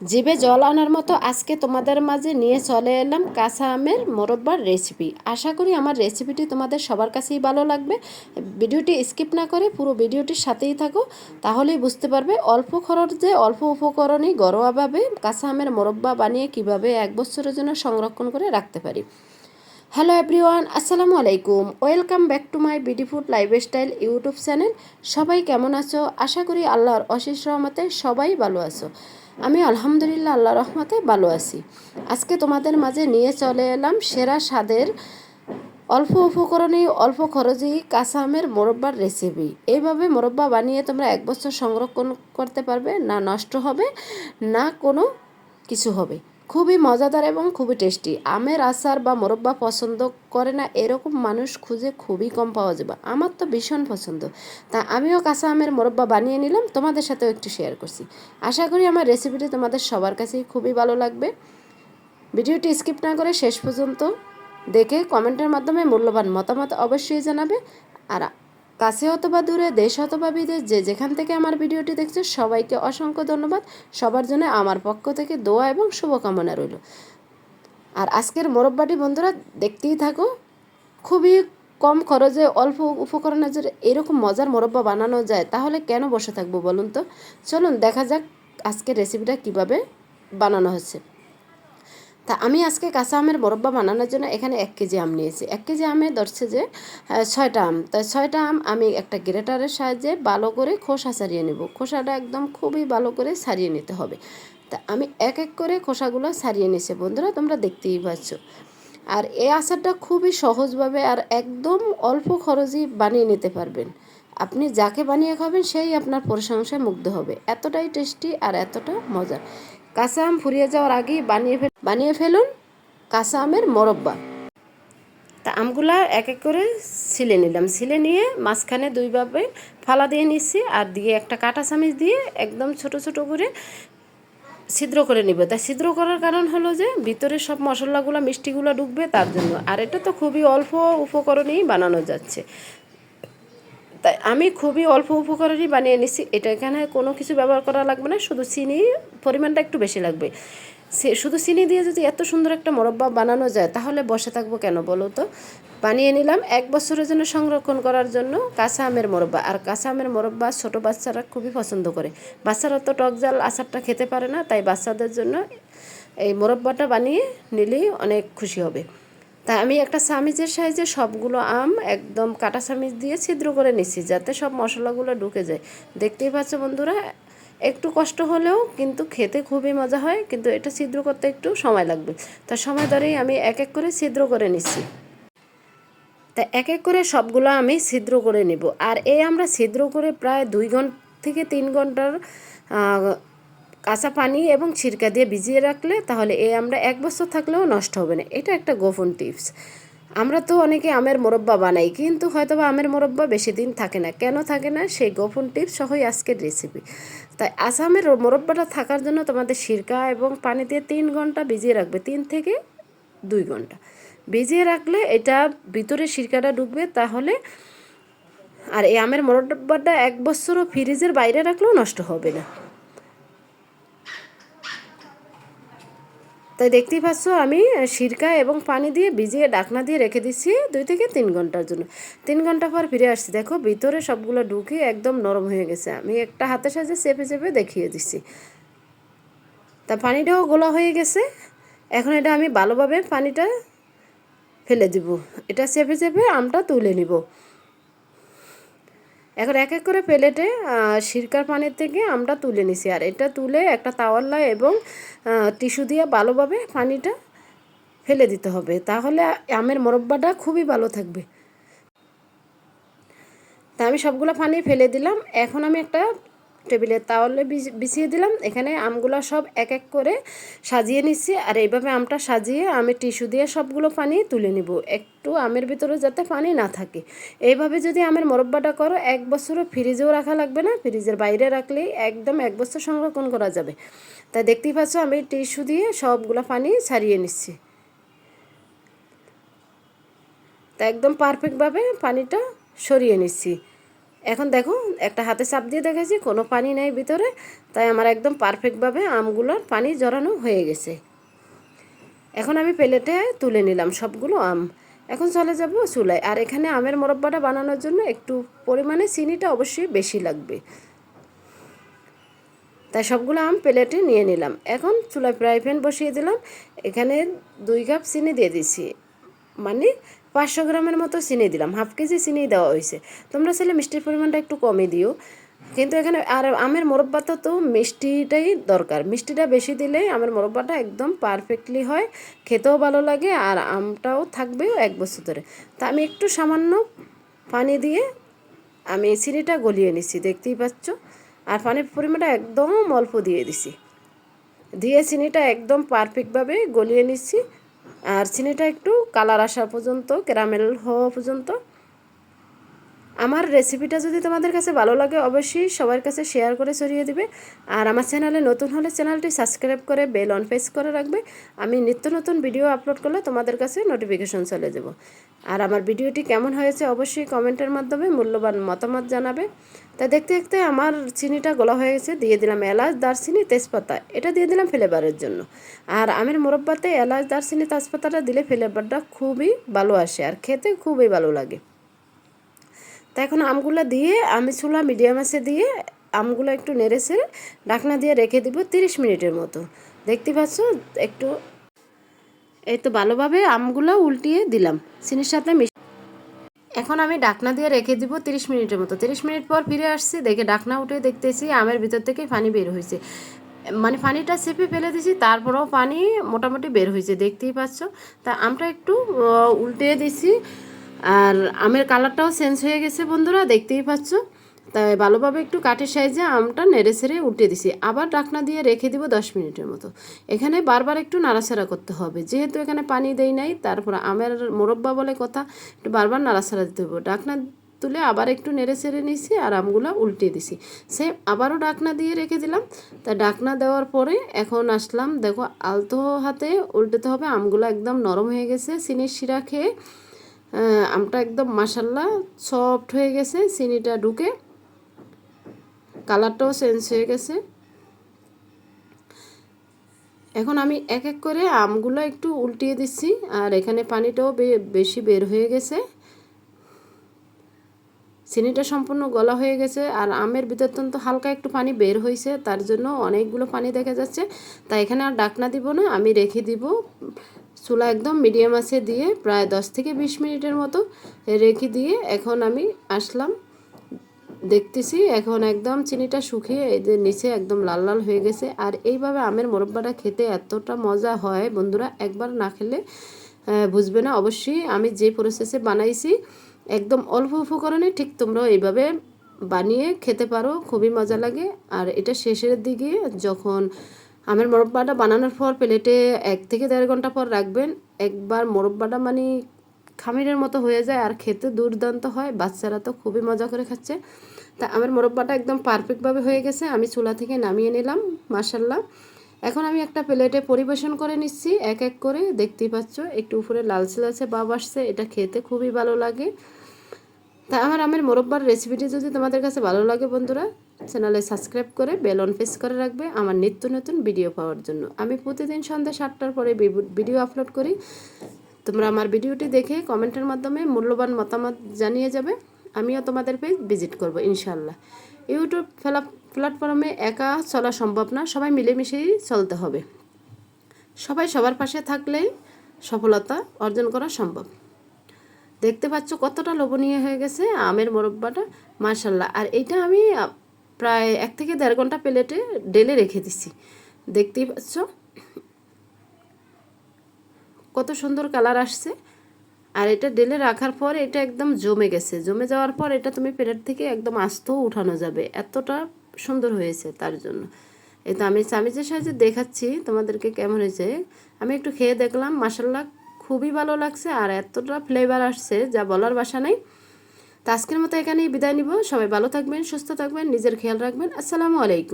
জিভে জল আনার মতো আজকে তোমাদের মাঝে নিয়ে চলে এলাম কাঁচা আমের মোরব্বার রেসিপি আশা করি আমার রেসিপিটি তোমাদের সবার কাছেই ভালো লাগবে। ভিডিওটি স্কিপ না করে পুরো ভিডিওটির সাথেই থাকো, তাহলেই বুঝতে পারবে অল্প খরচে অল্প উপকরণেই ঘরোয়াভাবে কাঁচা আমের মোরব্বা বানিয়ে কীভাবে এক বছরের জন্য সংরক্ষণ করে রাখতে পারি। হ্যালো এভরিওয়ান, আসসালামু আলাইকুম। Welcome back to my beautiful lifestyle YouTube channel. সবাই কেমন আছো? আশা করি আল্লাহর অশেষ রহমতে সবাই ভালো আছো। আমি আলহামদুলিল্লাহ আল্লাহ রহমতে ভালো আছি। আজকে তোমাদের মাঝে নিয়ে চলে এলাম সেরা স্বাদের অল্প উপকরণে অল্প খরচেই কাঁচা আমের মোরব্বার রেসিপি এইভাবে মোরব্বা বানিয়ে তোমরা এক বছর সংরক্ষণ করতে পারবে, না নষ্ট হবে, না কোনো কিছু হবে। খুবই মজাদার এবং খুবই টেস্টি। আমের আচার বা মোরব্বা পছন্দ করে না, এরকম মানুষ খুঁজে খুবই কম পাওয়া যাবে। আমার তো ভীষণ পছন্দ। তা আমিও কাঁচা আমের মোরব্বা বানিয়ে নিলাম, তোমাদের সাথেও একটু শেয়ার করছি। আশা করি আমার রেসিপিটি তোমাদের সবার কাছেই খুবই ভালো লাগবে। ভিডিওটি স্কিপ না করে শেষ পর্যন্ত দেখে কমেন্টের মাধ্যমে মূল্যবান মতামত অবশ্যই জানাবে। আর কাছে অথবা দূরে, দেশ অথবা বিদেশ, যে যেখান থেকে আমার ভিডিওটি দেখছে, সবাইকে অসংখ্য ধন্যবাদ। সবার জন্য আমার পক্ষ থেকে দোয়া এবং শুভকামনা রইল। আর আজকের মোরব্বাটি বন্ধুরা, দেখতেই থাকো, খুবই কম খরচে, অল্প উপকরণে যদি এরকম মজার মোরব্বা বানানো যায়, তাহলে কেন বসে থাকব বলুন তো? চলুন, দেখা যাক আজকের রেসিপিটা কীভাবে বানানো হচ্ছে। তা আমি আজকে কাঁচা আমের মোরব্বা বানানোর জন্য এখানে এক কেজি আম নিয়েছি। এক কেজি আমে ধরছে যে ছয়টা আম। তাই ছয়টা আম আমি একটা গ্রেটারের সাহায্যে ভালো করে খোসা ছাড়িয়ে নেব। খোসাটা একদম খুবই ভালো করে ছাড়িয়ে নিতে হবে। তা আমি এক এক করে খোসাগুলো ছাড়িয়ে নিছি বন্ধুরা, তোমরা দেখতেই পাচ্ছ। আর এই আচারটা খুবই সহজভাবে আর একদম অল্প খরচই বানিয়ে নিতে পারবেন। আপনি যাকে বানিয়ে খাবেন, সেই আপনার প্রশংসায় মুগ্ধ হবে। এতটাই টেস্টি আর এতটা মজার। কাঁচা আম ফুরিয়ে যাওয়ার আগেই বানিয়ে বানিয়ে ফেলুন কাঁচা আমের মোরব্বা। তা আমগুলা এক এক করে ছিলে নিলাম। ছিলে নিয়ে মাঝখানে দুইভাবে ফালা দিয়ে নিচ্ছি আর দিয়ে একটা কাঁটা চামিচ দিয়ে একদম ছোট ছোট করে ছিদ্র করে নিব। তাই ছিদ্র করার কারণ হলো যে ভিতরে সব মশলাগুলো, মিষ্টিগুলো ঢুকবে তার জন্য। আর এটা তো খুবই অল্প উপকরণেই বানানো যাচ্ছে। তাই আমি খুবই অল্প উপকরণই বানিয়ে নিচ্ছি এটা এখানে কোনো কিছু ব্যবহার করা লাগবে না, শুধু চিনি পরিমাণটা একটু বেশি লাগবে। সে শুধু চিনি দিয়ে যদি এত সুন্দর একটা মোরব্বা বানানো যায়, তাহলে বসে থাকব কেন বলো তো? বানিয়ে নিলাম এক বছরের জন্য সংরক্ষণ করার জন্য কাঁচা আমের মোরব্বা। আর কাঁচা আমের মোরব্বা ছোটো বাচ্চারা খুবই পছন্দ করে। বাচ্চারা তো টক জাল আচারটা খেতে পারে না, তাই বাচ্চাদের জন্য এই মোরব্বাটা বানিয়ে নিলেই অনেক খুশি হবে। তাই আমি একটা চামিচের সাইজে সবগুলো আম একদম কাটা চামিচ দিয়ে ছিদ্র করে নিচ্ছি যাতে সব মশলাগুলো ঢুকে যায়। দেখতেই পাচ্ছ বন্ধুরা, একটু কষ্ট হলেও কিন্তু খেতে খুবই মজা হয়, কিন্তু এটা ছিদ্র করতে একটু সময় লাগবে। তার সময় ধরেই আমি এক এক করে ছিদ্র করে নিচ্ছি তা এক এক করে সবগুলো আমি ছিদ্র করে নিব। আর এই আমরা ছিদ্র করে প্রায় দুই ঘণ্টা থেকে তিন ঘণ্টার কাঁচা পানি এবং ছিরকা দিয়ে ভিজিয়ে রাখলে তাহলে এ আমরা এক বছর থাকলেও নষ্ট হবে না। এটা একটা গোপন টিপস। আমরা তো অনেকে আমের মোরব্বা বানাই, কিন্তু হয়তো বা আমের মোরব্বা বেশি দিন থাকে না। কেন থাকে না? সেই গোপন টিপস সহই আজকের রেসিপি তাই আসামের মোরব্বাটা থাকার জন্য তোমাদের সিরকা এবং পানি দিয়ে তিন ঘণ্টা ভিজিয়ে রাখবে, তিন থেকে দুই ঘণ্টা। ভিজিয়ে রাখলে এটা ভিতরে সিরকাটা ঢুকবে, তাহলে আর এই আমের মোরব্বাটা এক বছরও ফ্রিজের বাইরে রাখলেও নষ্ট হবে না। তাই দেখতেই পাচ্ছ আমি সিরকা এবং পানি দিয়ে ভিজিয়ে ডাকনা দিয়ে রেখে দিচ্ছি দুই থেকে তিন ঘণ্টার জন্য। তিন ঘণ্টা পর ফিরে আসছি। দেখো, ভিতরে সবগুলো ঢুকে একদম নরম হয়ে গেছে। আমি একটা হাতের সাহায্যে চেপে চেপে দেখিয়ে দিচ্ছি। তা পানিটাও গোলা হয়ে গেছে। এখন এটা আমি ভালোভাবে পানিটা ফেলে দিব। এটা চেপে চেপে আমটা তুলে নিব। এখন এক এক করে প্লেটে সিরকার পানির থেকে আমরা তুলে নিছি। আর এটা তুলে একটা তাওয়াল্লা এবং টিস্যু দিয়ে ভালোভাবে পানিটা ফেলে দিতে হবে। তাহলে আমের মরব্বাটা খুবই ভালো থাকবে। তা আমি সবগুলো পানি ফেলে দিলাম। এখন আমি একটা টেবিলে তাহলে বিছিয়ে দিলাম। এখানে আমগুলো সব এক এক করে সাজিয়ে নিচ্ছি। আর এইভাবে আমটা সাজিয়ে আমি টিস্যু দিয়ে সবগুলো পানি তুলে নিব। একটু আমের ভিতরে যাতে পানি না থাকে। এইভাবে যদি আমের মোরব্বাটা করো, এক বছরও ফ্রিজেও রাখা লাগবে না। ফ্রিজের বাইরে রাখলেই একদম এক বছর সংরক্ষণ করা যাবে। তাই দেখতেই পাচ্ছ আমি টিস্যু দিয়ে সবগুলো পানি ছাড়িয়ে নিচ্ছি। তা একদম পারফেক্টভাবে পানিটা সরিয়ে নিচ্ছি। এখন দেখো, একটা হাতে চাপ দিয়ে দেখেছি কোনো পানি নেই ভিতরে, তাই আমার একদম পারফেক্টভাবে আমগুলোর পানি জড়ানো হয়ে গেছে। এখন আমি প্লেটে তুলে নিলাম সবগুলো আম। এখন চলে যাব চুলায়। আর এখানে আমের মোরব্বাটা বানানোর জন্য একটু পরিমাণে চিনিটা অবশ্যই বেশি লাগবে। তাই সবগুলো আম প্লেটে নিয়ে নিলাম। এখন চুলায় ফ্রাই প্যান বসিয়ে দিলাম। এখানে দুই কাপ চিনি দিয়ে দিছি মানে পাঁচশো গ্রামের মতো চিনি দিলাম, হাফ কেজি চিনি দেওয়া হয়েছে। তোমরা চাইলে মিষ্টির পরিমাণটা একটু কমে দিও। কিন্তু এখানে আর আমের মোরব্বাটা তো মিষ্টিটাই দরকার। মিষ্টিটা বেশি দিলেই আমের মোরব্বাটা একদম পারফেক্টলি হয়, খেতেও ভালো লাগে আর আমটাও থাকবে এক বছর ধরে। তা আমি একটু সামান্য পানি দিয়ে আমি চিনিটা গলিয়ে নিচ্ছি, দেখতেই পাচ্ছ? আর পানির পরিমাণটা একদম অল্প দিয়ে দিছি। দিয়ে চিনিটা একদম পারফেক্টভাবে গলিয়ে নিচ্ছি। আর চিনিটা একটু কালার আসা পর্যন্ত ক্যারামেল হওয়া পর্যন্ত। আমার রেসিপিটা যদি তোমাদের কাছে ভালো লাগে, অবশ্যই সবার কাছে শেয়ার করে ছড়িয়ে দিবে। আর আমার চ্যানেলে নতুন হলে চ্যানেলটি সাবস্ক্রাইব করে বেল অন প্রেস করে রাখবে। আমি নিত্য নতুন ভিডিও আপলোড করলে তোমাদের কাছে নোটিফিকেশন চলে যাব। আর আমার ভিডিওটি কেমন হয়েছে, অবশ্যই কমেন্টের মাধ্যমে মূল্যবান মতামত জানাবে। তা দেখতে দেখতে আমার চিনিটা গলা হয়ে গেছে। দিয়ে দিলাম এলাচ, দারচিনি, তেজপাতা। এটা দিয়ে দিলাম ফ্লেভারের জন্য। আর আমের মোরব্বাতে এলাচ, দারচিনি, তেজপাতাটা দিলে ফ্লেভারটা খুবই ভালো আসে আর খেতে খুবই ভালো লাগে। তা এখন আমগুলো দিয়ে আমি চুলা মিডিয়াম আছে দিয়ে আমগুলো একটু নেড়ে সেড়ে ঢাকনা দিয়ে রেখে দিব তিরিশ মিনিটের মতো। দেখতে পাচ্ছ? একটু এই তো ভালোভাবে আমগুলো উল্টিয়ে দিলাম। চিনির সাথে মিশ এখন আমি ডাকনা দিয়ে রেখে দিব তিরিশ মিনিটের মতো। তিরিশ মিনিট পর ফিরে আসছি, দেখে ডাকনা উঠে দেখতেছি আমের ভিতর থেকে পানি বের হয়েছে। মানে পানিটা চেপে ফেলে দিছি তারপরেও পানি মোটামুটি বের হয়েছে, দেখতেই পাচ্ছ। তা আমটা একটু উল্টে দিছি আর আমের কালারটাও চেঞ্জ হয়ে গেছে বন্ধুরা, দেখতেই পাচ্ছ। তাই ভালোভাবে একটু কাঠের সাইজে আমটা নেড়ে ছেড়ে উঠে দিছি। আবার ডাকনা দিয়ে রেখে দিব দশ মিনিটের মতো। এখানে বারবার একটু নাড়াচাড়া করতে হবে। যেহেতু এখানে পানি দেই নাই, তারপর আমের মোরব্বা বলে কথা, একটু বারবার নাড়াচাড়া দিতে হবে। ডাকনা তুলে আবার একটু নেড়ে ছেড়ে নিয়েছি আর আমগুলো উল্টিয়ে দিছি। সেম আবারও ডাকনা দিয়ে রেখে দিলাম। তা ডাকনা দেওয়ার পরে এখন আসলাম, দেখো আলতো হাতে উল্টেতে হবে। আমগুলো একদম নরম হয়ে গেছে। চিনির শিরা খেয়ে আমটা একদম মাসাল্লা সফট হয়ে গেছে। চিনিটা ঢুকে কালারটাও চেঞ্জ হয়ে গেছে। এখন আমি এক এক করে আমগুলো একটু উল্টিয়ে দিচ্ছি, আর এখানে পানিটাও বেশি বের হয়ে গেছে। চিনিটা সম্পূর্ণ গলা হয়ে গেছে, আর আমের ভিতর তো হালকা একটু পানি বের হয়েছে তার জন্য অনেকগুলো পানি দেখা যাচ্ছে। তাই এখানে আর ডাকনা দিব না, আমি রেখে দিব। চুলা একদম মিডিয়াম আছে দিয়ে প্রায় দশ থেকে বিশ মিনিটের মতো রেখে দিয়ে এখন আমি আসলাম। দেখতেছি, এখন একদম চিনিটা শুকিয়ে এদের নিচে একদম লাল লাল হয়ে গেছে। আর এইভাবে আমের মোরব্বাটা খেতে এতটা মজা হয়, বন্ধুরা, একবার না খেলে বুঝবে না। অবশ্যই আমি যে প্রসেসে বানাইছি, একদম অল্প উপকরণে ঠিক তোমরাও এইভাবে বানিয়ে খেতে পারো, খুবই মজা লাগে। আর এটা শেষের দিকে যখন আমের মোরব্বাটা বানানোর পর প্লেটে এক থেকে দেড় ঘণ্টা পর রাখবেন, একবার মোরব্বাটা মানে খামিরের মতো হয়ে যায় আর খেতে দুর্দান্ত হয়। বাচ্চারা তো খুবই মজা করে খাচ্ছে। তা আমার মোরব্বাটা একদম পারফেক্টভাবে হয়ে গেছে। আমি চুলা থেকে নামিয়ে নিলাম মাসাল্লাহ এখন আমি একটা প্লেটে পরিবেশন করে নিচ্ছি, এক এক করে। দেখতেই পাচ্ছ, একটু উপরে লালচে লালচে বাব আসছে। এটা খেতে খুবই ভালো লাগে। তা আমার, আমের মোরব্বার রেসিপিটি যদি তোমাদের কাছে ভালো লাগে বন্ধুরা, চ্যানেলে সাবস্ক্রাইব করে বেল অন প্রেস করে রাখবে আমার নিত্য নতুন ভিডিও পাওয়ার জন্য। আমি প্রতিদিন সন্ধ্যা সাতটার পরে ভিডিও আপলোড করি। তোমরা আমার ভিডিওটি দেখে কমেন্টের মাধ্যমে মূল্যবান মতামত জানিয়ে যাবে। আমিও তোমাদের পেজ ভিজিট করব ইনশাল্লাহ ইউটিউব ফেলা প্ল্যাটফর্মে একা চলা সম্ভব না, সবাই মিলেমিশেই চলতে হবে। সবাই সবার পাশে থাকলেই সফলতা অর্জন করা সম্ভব। দেখতে পাচ্ছ কতটা লোভনীয় হয়ে গেছে আমের মোরব্বাটা মার্শাল্লাহ আর এইটা আমি প্রায় এক থেকে দেড় ঘণ্টা প্লেটে ডেলে রেখে দিছি। দেখতেই পাচ্ছ কত সুন্দর কালার আসছে। আর এটা ডেলে রাখার পর এটা একদম জমে গেছে। জমে যাওয়ার পর এটা তুমি প্লেট থেকে একদম আস্তও উঠানো যাবে। এতটা সুন্দর হয়েছে তার জন্য। এই তো আমি চামিচের সাহায্যে দেখাচ্ছি তোমাদেরকে কেমন হয়েছে। আমি একটু খেয়ে দেখলাম মাসাল্লা খুবই ভালো লাগছে আর এতটা ফ্লেভার আসছে যা বলার বাসা নেই। তো আজকের মতো এখানেই বিদায় নিব। সবাই ভালো থাকবেন, সুস্থ থাকবেন, নিজের খেয়াল রাখবেন। আসসালামু আলাইকুম।